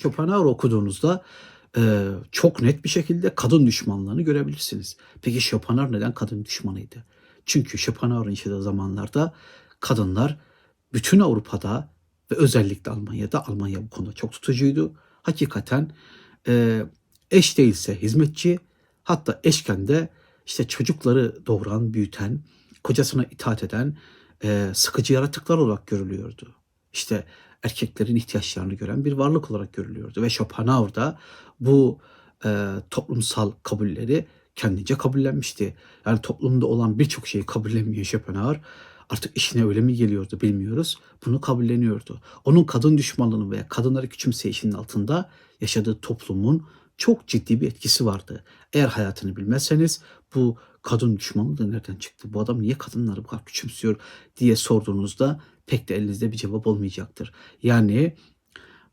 Schopenhauer okuduğunuzda e, çok net bir şekilde kadın düşmanlığını görebilirsiniz. Peki Schopenhauer neden kadın düşmanıydı? Çünkü Schopenhauer'ın yaşadığı zamanlarda kadınlar bütün Avrupa'da ve özellikle Almanya'da, Almanya bu konuda çok tutucuydu. Hakikaten e, eş değilse hizmetçi, hatta eşken de işte çocukları doğuran, büyüten, kocasına itaat eden e, sıkıcı yaratıklar olarak görülüyordu. İşte erkeklerin ihtiyaçlarını gören bir varlık olarak görülüyordu. Ve Schopenhauer da bu e, toplumsal kabulleri kendince kabullenmişti. Yani toplumda olan birçok şeyi kabullenmiyor Schopenhauer. Artık işine öyle mi geliyordu bilmiyoruz. Bunu kabulleniyordu. Onun kadın düşmanlığının veya kadınları küçümseyişinin altında yaşadığı toplumun çok ciddi bir etkisi vardı. Eğer hayatını bilmezseniz bu kadın düşmanlığı da nereden çıktı? Bu adam niye kadınları bu kadar küçümsüyor diye sorduğunuzda pek de elinizde bir cevap olmayacaktır. Yani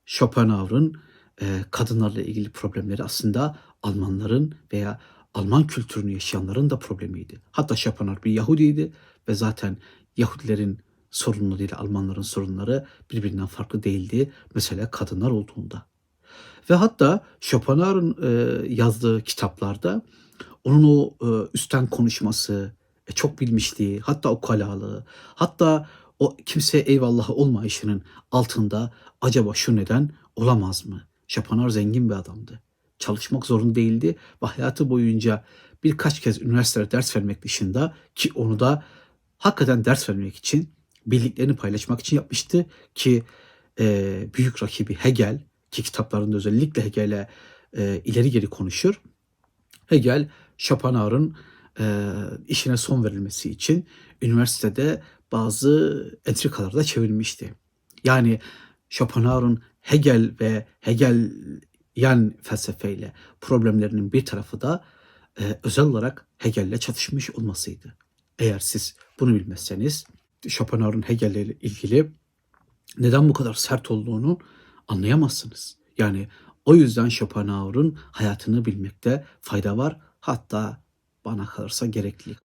Schopenhauer'ın e, kadınlarla ilgili problemleri aslında Almanların veya Alman kültürünü yaşayanların da problemiydi. Hatta Schopenhauer bir Yahudiydi ve zaten Yahudilerin sorunları ile Almanların sorunları birbirinden farklı değildi. Mesela kadınlar olduğunda. Ve hatta Schopenhauer'ın e, yazdığı kitaplarda onun o e, üstten konuşması, e, çok bilmişliği, hatta o kalalığı, hatta o kimseye eyvallahı olmayışının altında acaba şu neden olamaz mı? Schopenhauer zengin bir adamdı. Çalışmak zorunda değildi ve hayatı boyunca birkaç kez üniversitede ders vermek dışında ki onu da hakikaten ders vermek için, bildiklerini paylaşmak için yapmıştı ki e, büyük rakibi Hegel ki kitaplarında özellikle Hegel'e e, ileri geri konuşur. Hegel Schopenhauer'ın e, işine son verilmesi için üniversitede bazı entrikalarda çevirmişti. Yani Schopenhauer'ın Hegel ve Hegel yan felsefeyle problemlerinin bir tarafı da e, özel olarak Hegel'le çatışmış olmasıydı. Eğer siz bunu bilmezseniz Schopenhauer'ın Hegel'le ilgili neden bu kadar sert olduğunu anlayamazsınız. Yani o yüzden Schopenhauer'ın hayatını bilmekte fayda var. Hatta bana kalırsa gerekli.